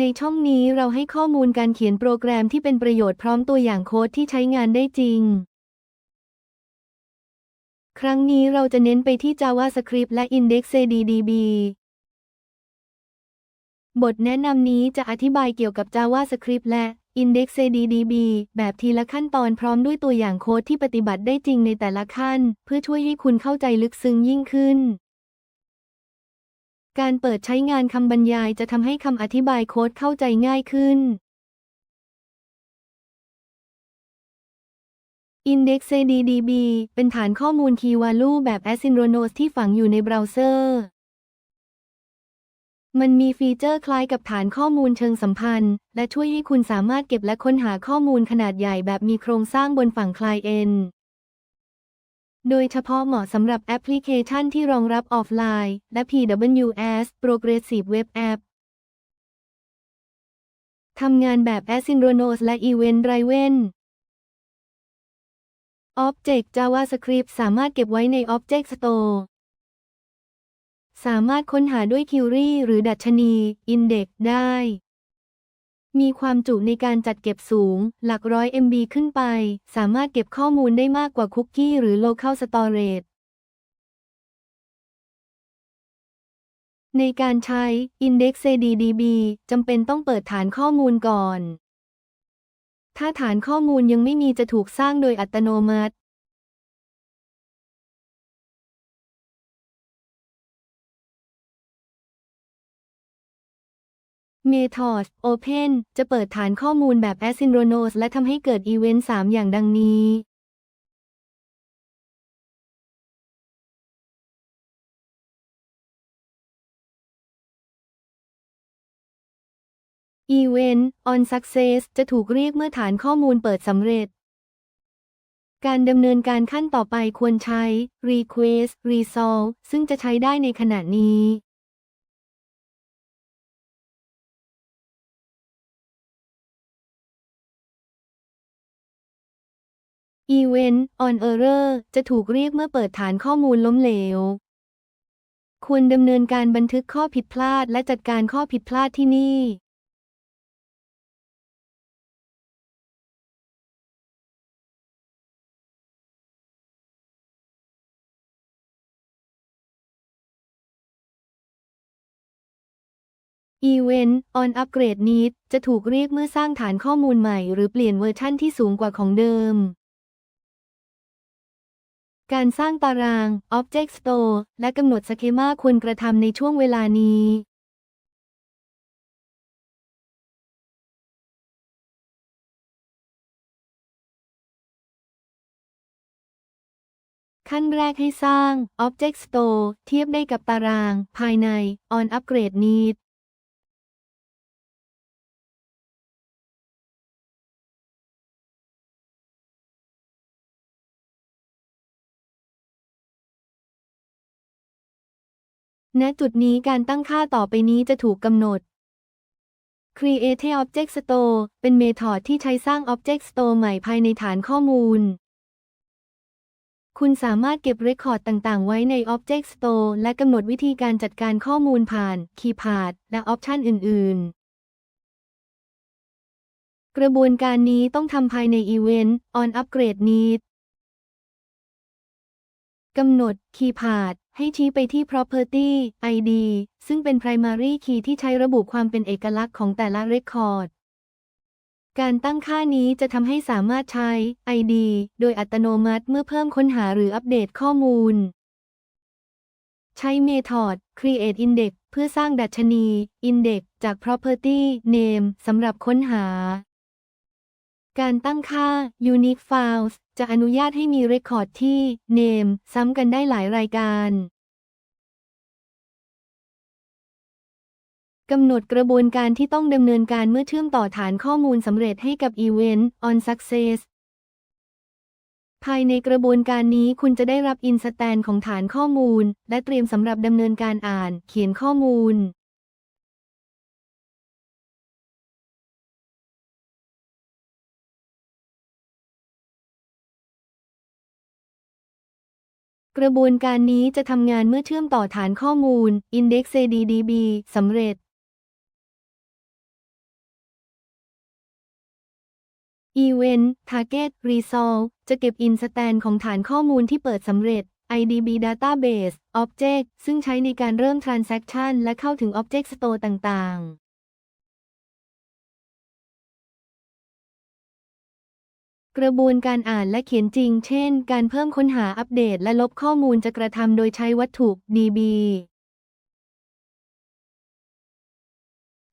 ในช่องนี้เราให้ข้อมูลการเขียนโปรแกรมที่เป็นประโยชน์พร้อมตัวอย่างโค้ดที่ใช้งานได้จริง ครั้งนี้เราจะเน้นไปที่ JavaScript และ IndexedDB บทแนะนำนี้จะอธิบายเกี่ยวกับ JavaScript และ IndexedDB แบบทีละขั้นตอนพร้อมด้วยตัวอย่างโค้ดที่ปฏิบัติได้จริงในแต่ละขั้น เพื่อช่วยให้คุณเข้าใจลึกซึ้งยิ่งขึ้น การเปิดใช้งานคำบรรยายจะทำให้คำอธิบายโค้ดเข้าใจง่ายขึ้น IndexedDB เป็นฐานข้อมูล Key Value แบบ Asynchronous ที่ฝังอยู่ในเบราว์เซอร์ มันมีฟีเจอร์คล้ายกับฐานข้อมูลเชิงสัมพันธ์ และช่วยให้คุณสามารถเก็บและค้นหาข้อมูลขนาดใหญ่แบบมีโครงสร้างบนฝั่งคลายเอน โดยเฉพาะเหมาะสำหรับแอปพลิเคชันที่รองรับออฟไลน์ และ PWS Progressive Web App ทำงานแบบ Asynchronous และ Event Driven Object JavaScript สามารถเก็บไว้ใน Object Store สามารถค้นหาด้วยคิวรีหรือดัชนี Index ได้ มีความจุในการจัดเก็บสูง หลักร้อย MB ขึ้นไป สามารถเก็บข้อมูลได้มากกว่าคุกกี้หรือ Local Storage ในการใช้ IndexedDB จำเป็นต้องเปิดฐานข้อมูลก่อน ถ้าฐานข้อมูลยังไม่มีจะถูกสร้างโดยอัตโนมัติ Method Open จะเปิดฐานข้อมูลแบบ Asynchronous และทำให้เกิดอีเวนต์ 3 อย่างดังนี้ Event on Success จะถูกเรียกเมื่อฐานข้อมูลเปิดสำเร็จ การดำเนินการขั้นต่อไปควรใช้ Request Resolve ซึ่งจะใช้ได้ในขณะนี้ Event on Error จะถูกเรียกเมื่อเปิดฐานข้อมูลล้มเหลว ควรดำเนินการบันทึกข้อผิดพลาดและจัดการข้อผิดพลาดที่นี่ Event on Upgrade Need จะถูกเรียกเมื่อสร้างฐานข้อมูลใหม่หรือเปลี่ยนเวอร์ชั่นที่สูงกว่าของเดิม การสร้างตาราง Object Store และกำหนดสเคมาควรกระทำในช่วงเวลานี้ ขั้นแรกให้สร้าง Object Store เทียบได้กับตาราง ภายใน On Upgrade Need ณจุดนี้การตั้งค่าต่อไปนี้จะถูกกำหนด Create Object Store เป็นเมธอดที่ใช้สร้าง Object Store ใหม่ภายในฐานข้อมูล คุณสามารถเก็บเรคคอร์ดต่าง ๆ ไว้ใน Object Store และกำหนดวิธีการจัดการข้อมูลผ่าน Keypad และออปชันอื่น ๆ กระบวนการนี้ต้องทำภายใน Event on Upgrade Need กำหนด Keypad ให้ชี้ไปที่ Property ID ซึ่งเป็น Primary Key ที่ใช้ระบุความเป็นเอกลักษณ์ของแต่ละ Record การตั้งค่านี้จะทำให้สามารถใช้ ID โดยอัตโนมัติเมื่อเพิ่มค้นหาหรืออัปเดตข้อมูล ใช้ Method Create Index เพื่อสร้างดัชนี Index จาก Property Name สำหรับค้นหา การตั้งค่า Unique Files จะอนุญาตให้มีเรคคอร์ดที่ Name ซ้ำกันได้หลายรายการกำหนดกระบวนการที่ต้องดำเนินการเมื่อเชื่อมต่อฐานข้อมูลสำเร็จให้กับ Event on Success ภายในกระบวนการนี้คุณจะได้รับอินสแตนของฐานข้อมูล และเตรียมสำหรับดำเนินการอ่าน เขียนข้อมูล กระบวนการนี้จะทำงานเมื่อเชื่อมต่อฐานข้อมูล Index ADDB สำเร็จ Event Target Resolve จะเก็บ Instant ของฐานข้อมูลที่เปิดสำเร็จ IDB Database Object ซึ่งใช้ในการเริ่ม Transaction และเข้าถึง Object Store ต่าง ๆ กระบวนการอ่านและเขียนจริง เช่น การเพิ่มค้นหาอัปเดตและลบข้อมูลจะกระทำโดยใช้วัตถุ DB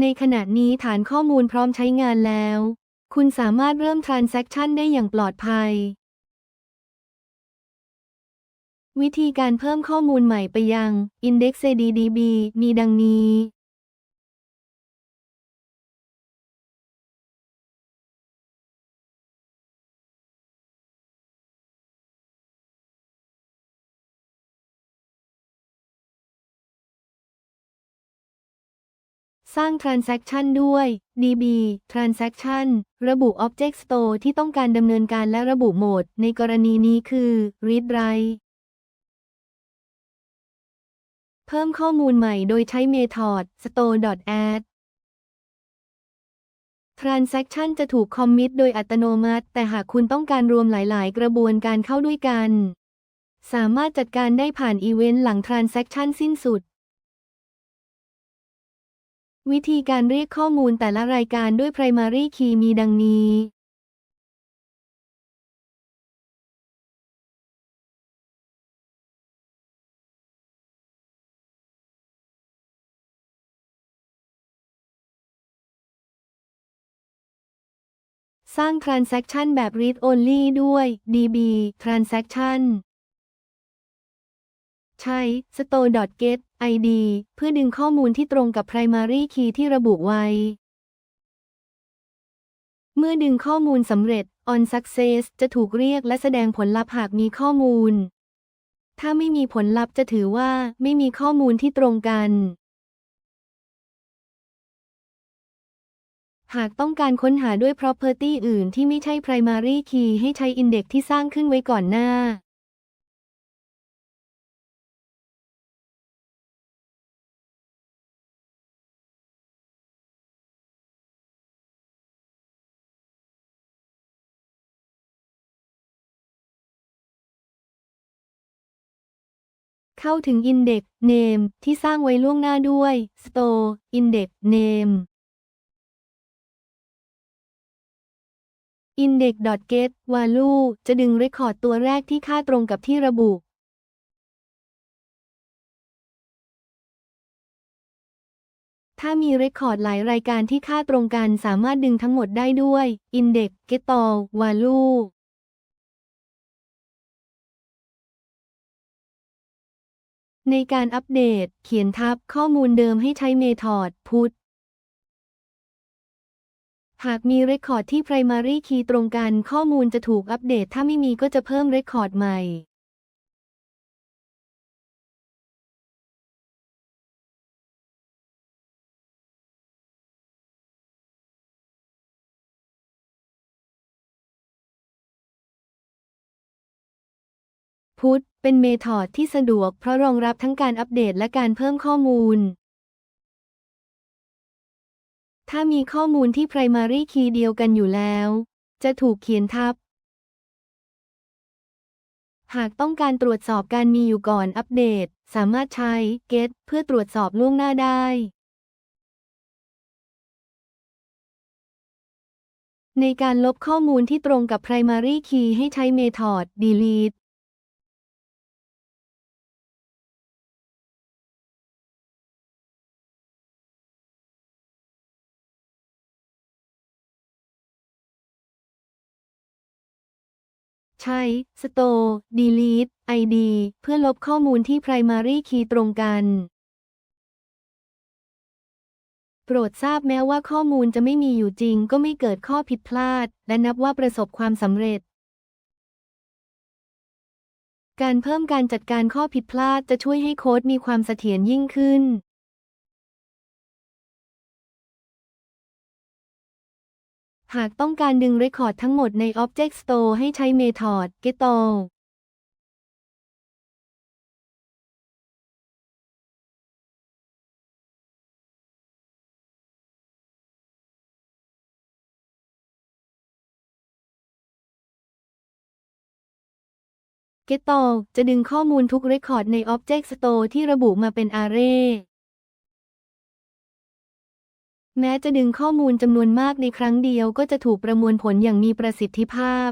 ในขณะนี้ฐานข้อมูลพร้อมใช้งานแล้ว คุณสามารถเริ่ม Transaction ได้อย่างปลอดภัย วิธีการเพิ่มข้อมูลใหม่ไปยัง IndexedDB มีดังนี้ สร้าง Transaction ด้วย DB Transaction ระบุ Object Store ที่ต้องการดำเนินการและระบุโหมด ในกรณีนี้คือ Read Write เพิ่มข้อมูลใหม่โดยใช้ Method store.add Transaction จะถูกคอมมิตโดยอัตโนมัติ แต่หากคุณต้องการรวมหลาย ๆ กระบวนการเข้าด้วยกัน สามารถจัดการได้ผ่านอีเวนต์หลัง Transaction สิ้นสุด วิธีการเรียกข้อมูลแต่ละรายการด้วย primary key มีดังนี้ สร้าง Transaction แบบ read only ด้วย DB Transaction ใช้ store.get id เพื่อดึงข้อมูลที่ตรงกับ primary key ที่ระบุไว้ เมื่อดึงข้อมูลสำเร็จ on success จะถูกเรียกและแสดงผลลัพธ์หากมีข้อมูล ถ้าไม่มีผลลัพธ์จะถือว่าไม่มีข้อมูลที่ตรงกัน หากต้องการค้นหาด้วย property อื่นที่ไม่ใช่ primary key ให้ใช้ index ที่สร้างขึ้นไว้ก่อนหน้า เข้าถึง Index Name ที่สร้างไว้ล่วงหน้าด้วย Store Index Name index.get value จะดึงเรคคอร์ดตัวแรกที่ค่าตรงกับที่ระบุถ้ามีเรคคอร์ดหลายรายการที่ค่าตรงกันสามารถดึงทั้งหมดได้ด้วย index get all value ในการอัปเดต เขียนทับข้อมูลเดิมให้ใช้เมธอดพุทหากมีเรคคอร์ดที่ primary key ตรงกันข้อมูลจะถูกอัปเดต ถ้าไม่มีก็จะเพิ่มเรคคอร์ดใหม่ พุทเป็นเมธอดที่สะดวกเพราะรองรับทั้งการอัปเดตและการเพิ่มข้อมูล ถ้ามีข้อมูลที่ primary key เดียวกันอยู่แล้ว จะถูกเขียนทับ หากต้องการตรวจสอบการมีอยู่ก่อนอัปเดต สามารถใช้ get เพื่อตรวจสอบล่วงหน้าได้ ในการลบข้อมูลที่ตรงกับ primary key ให้ใช้ Method delete ใช้ store delete id เพื่อลบข้อมูลที่ primary key ตรงกัน โปรดทราบแม้ว่าข้อมูลจะไม่มีอยู่จริงก็ไม่เกิดข้อผิดพลาด และนับว่าประสบความสำเร็จ การเพิ่มการจัดการข้อผิดพลาดจะช่วยให้โค้ดมีความเสถียรยิ่งขึ้น หากต้องการดึงเรคคอร์ดทั้งหมดใน Object Store ให้ใช้เมธอด getAll getall จะดึงข้อมูลทุกเรคคอร์ดใน Object Store ที่ระบุมาเป็นอาร์เรย์ แม้จะดึงข้อมูลจำนวนมากในครั้งเดียวก็จะถูกประมวลผลอย่างมีประสิทธิภาพ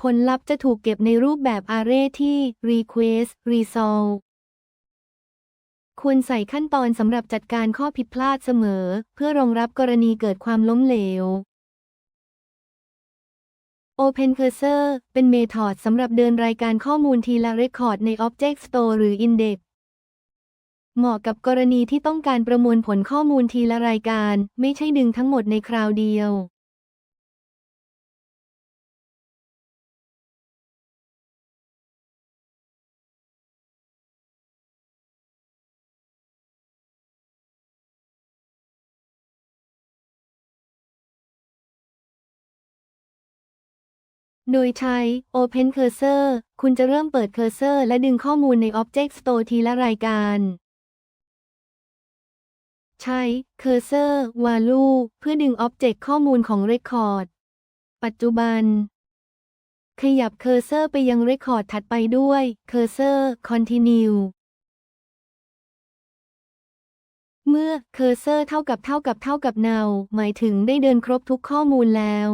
ผลลัพธ์จะถูกเก็บในรูปแบบ Array ที่ Request Resolve ควรใส่ขั้นตอนสำหรับจัดการข้อผิดพลาดเสมอ เพื่อรองรับกรณีเกิดความล้มเหลว Open Cursor เป็นเมธอดสำหรับเดินรายการข้อมูลทีละเรคคอร์ดใน Object Store หรือ Index เหมาะกับกรณีที่ต้องการประมวลผลข้อมูลทีละรายการ ไม่ใช่ดึงทั้งหมดในคราวเดียว โดยใช้ Open Cursor คุณจะเริ่มเปิด Cursor และดึงข้อมูลใน Object Store ทีละรายการ ใช้เคอร์เซอร์วัลูเพื่อดึงออบเจกต์ข้อมูลของ Record ปัจจุบัน ขยับเคอร์เซอร์ไปยัง Record ถัดไปด้วย Cursor Continue เมื่อเคอร์เซอร์เท่ากับเท่ากับเท่ากับ now หมายถึงได้เดินครบทุกข้อมูลแล้ว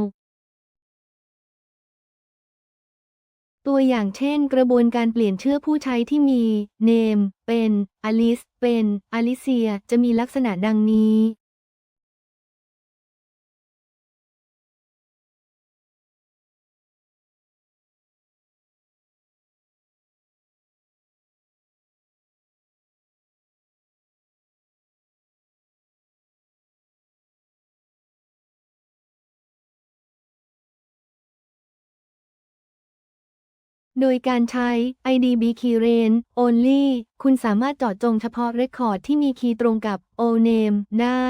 ตัวอย่างเช่น กระบวนการเปลี่ยนชื่อผู้ใช้ที่มี name เป็น Alice เป็น Alicia จะมีลักษณะดังนี้ โดยการใช้ IDB Key Range Only คุณสามารถเจาะจงเฉพาะเรคคอร์ดที่มีคีย์ตรงกับ ONAME ได้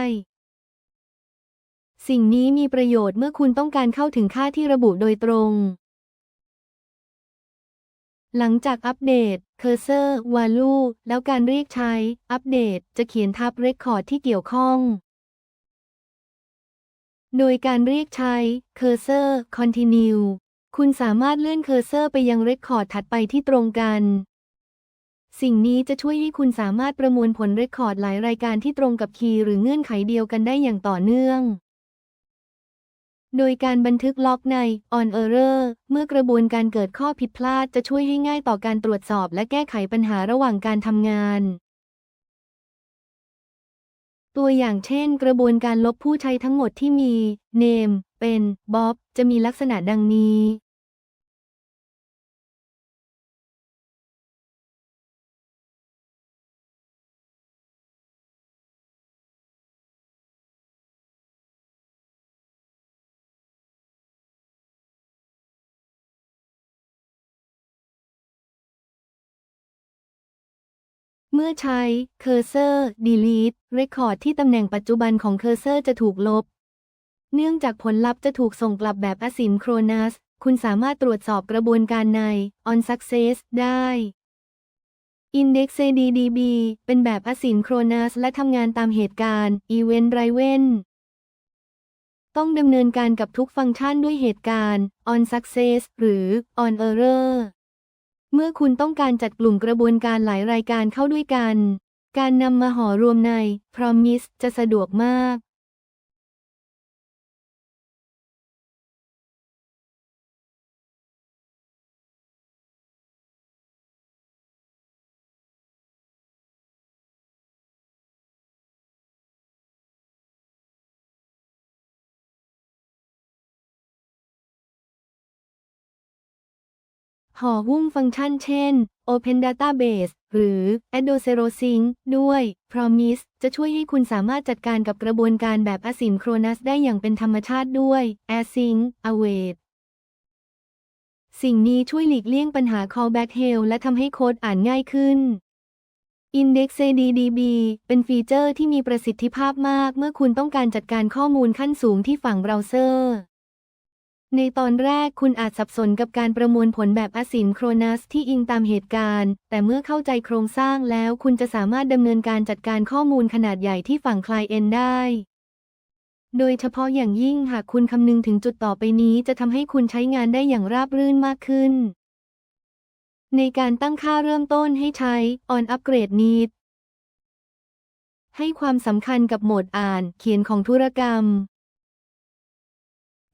สิ่งนี้มีประโยชน์เมื่อคุณต้องการเข้าถึงค่าที่ระบุโดยตรง หลังจากอัปเดต Cursor Value แล้วการเรียกใช้อัปเดตจะเขียนทับเรคคอร์ดที่เกี่ยวข้องโดยการเรียกใช้ Cursor Continue คุณสามารถเลื่อนเคอร์เซอร์ไปยังเรคคอร์ดถัดไปที่ตรงกัน สิ่งนี้จะช่วยให้คุณสามารถประมวลผลเรคคอร์ดหลายรายการที่ตรงกับคีย์หรือเงื่อนไขเดียวกันได้อย่างต่อเนื่อง โดยการบันทึกล็อกใน on error เมื่อกระบวนการเกิดข้อผิดพลาดจะช่วยให้ง่ายต่อการตรวจสอบและแก้ไขปัญหาระหว่างการทำงานตัวอย่างเช่น กระบวนการลบผู้ใช้ทั้งหมดที่มี name เป็น Bob จะมีลักษณะดังนี้เมื่อใช้ Cursor Delete Record ที่ตำแหน่งปัจจุบันของ Cursor จะถูกลบ เนื่องจากผลลัพธ์จะถูกส่งกลับแบบ Asynchronous คุณสามารถตรวจสอบกระบวนการใน On Success ได้ IndexedDB เป็นแบบ Asynchronous และทำงานตามเหตุการณ์ Event Driven ต้องดำเนินการกับทุกฟังก์ชันด้วยเหตุการณ์ On Success หรือ On Error เมื่อคุณต้องการจัดกลุ่มกระบวนการหลายรายการเข้าด้วยกัน การนำมาห่อรวมใน Promise จะสะดวกมาก ห่อหุ้มฟังก์ชันเช่น Open Database หรือ Adosero-Sync ด้วย Promise จะช่วยให้คุณสามารถจัดการกับกระบวนการแบบ Asynchronous ได้อย่างเป็นธรรมชาติด้วย Async Await สิ่งนี้ช่วยหลีกเลี่ยงปัญหา callback hell และทำให้โค้ดอ่านง่ายขึ้น IndexedDB เป็นฟีเจอร์ที่มีประสิทธิภาพมากเมื่อคุณต้องการจัดการข้อมูลขั้นสูงที่ฝั่งเบราว์เซอร์ ในตอนแรกคุณอาจสับสนกับการประมวลผลแบบ Asynchronous ที่อิงตามเหตุการณ์ แต่เมื่อเข้าใจโครงสร้างแล้วคุณจะสามารถดำเนินการจัดการข้อมูลขนาดใหญ่ที่ฝั่ง Client ได้ โดยเฉพาะอย่างยิ่งหากคุณคำนึงถึงจุดต่อไปนี้จะทำให้คุณใช้งานได้อย่างราบรื่นมากขึ้น ในการตั้งค่าเริ่มต้นให้ใช้ On Upgrade Need ให้ความสำคัญกับโหมดอ่าน เขียนของธุรกรรม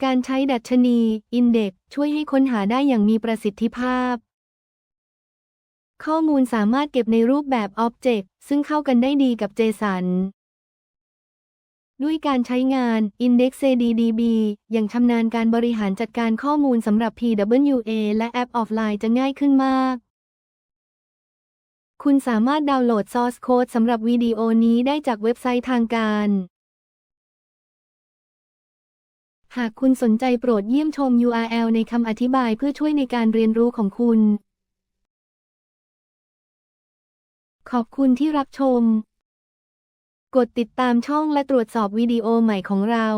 การใช้ดัชนี Index ช่วยให้ค้นหาได้อย่างมีประสิทธิภาพ ข้อมูลสามารถเก็บในรูปแบบ Object ซึ่งเข้ากันได้ดีกับ JSON ด้วยการใช้งาน IndexedDB อย่างชำนาญการบริหารจัดการข้อมูลสำหรับ PWA และ App Offline จะง่ายขึ้นมาก คุณสามารถดาวน์โหลด Source Code สำหรับวิดีโอนี้ได้จากเว็บไซต์ทางการ หากคุณสนใจโปรดเยี่ยมชม URL ในคำอธิบายเพื่อช่วยในการเรียนรู้ของคุณ ขอบคุณที่รับชม กดติดตามช่องและตรวจสอบวิดีโอใหม่ของเรา